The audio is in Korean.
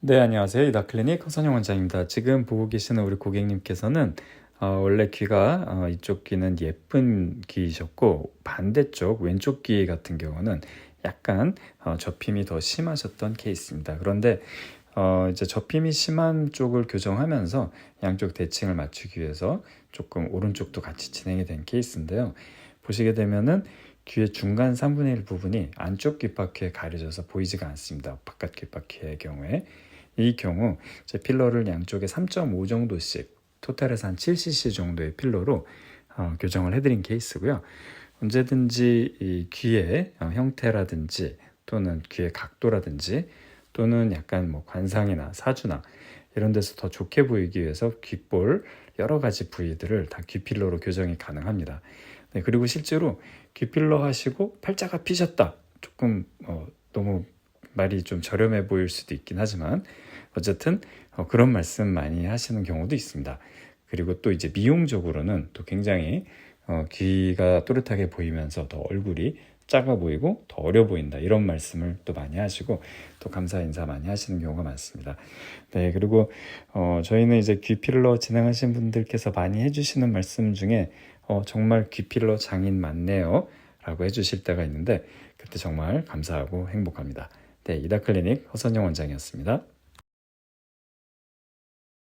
네, 안녕하세요. 이다클리닉 허선영 원장입니다. 지금 보고 계시는 우리 고객님께서는 어, 원래 귀가 어, 이쪽 귀는 예쁜 귀이셨고 반대쪽 왼쪽 귀 같은 경우는 약간 어, 접힘이 더 심하셨던 케이스입니다. 그런데 어, 이제 접힘이 심한 쪽을 교정하면서 양쪽 대칭을 맞추기 위해서 조금 오른쪽도 같이 진행이 된 케이스인데요. 보시게 되면은 귀의 중간 3분의 1 부분이 안쪽 귓바퀴에 가려져서 보이지가 않습니다. 바깥 귓바퀴의 경우에 이 경우 제 필러를 양쪽에 3.5 정도씩 토탈에서 한 7cc 정도의 필러로 어, 교정을 해드린 케이스고요. 언제든지 이 귀의 어, 형태라든지 또는 귀의 각도라든지 또는 약간 뭐 관상이나 사주나 이런 데서 더 좋게 보이기 위해서 귓볼 여러 가지 부위들을 다 귀필러로 교정이 가능합니다. 네, 그리고 실제로 귀필러 하시고 팔자가 피셨다. 조금 어, 너무 말이 좀 저렴해 보일 수도 있긴 하지만 어쨌든 어, 그런 말씀 많이 하시는 경우도 있습니다. 그리고 또 이제 미용적으로는 또 굉장히 어, 귀가 또렷하게 보이면서 더 얼굴이 작아 보이고 더 어려 보인다 이런 말씀을 또 많이 하시고 또 감사 인사 많이 하시는 경우가 많습니다. 네 그리고 어, 저희는 이제 귀 필러 진행하신 분들께서 많이 해주시는 말씀 중에 어, 정말 귀필러 장인 맞네요 라고 해주실 때가 있는데 그때 정말 감사하고 행복합니다. 네 이다클리닉 허선영 원장이었습니다.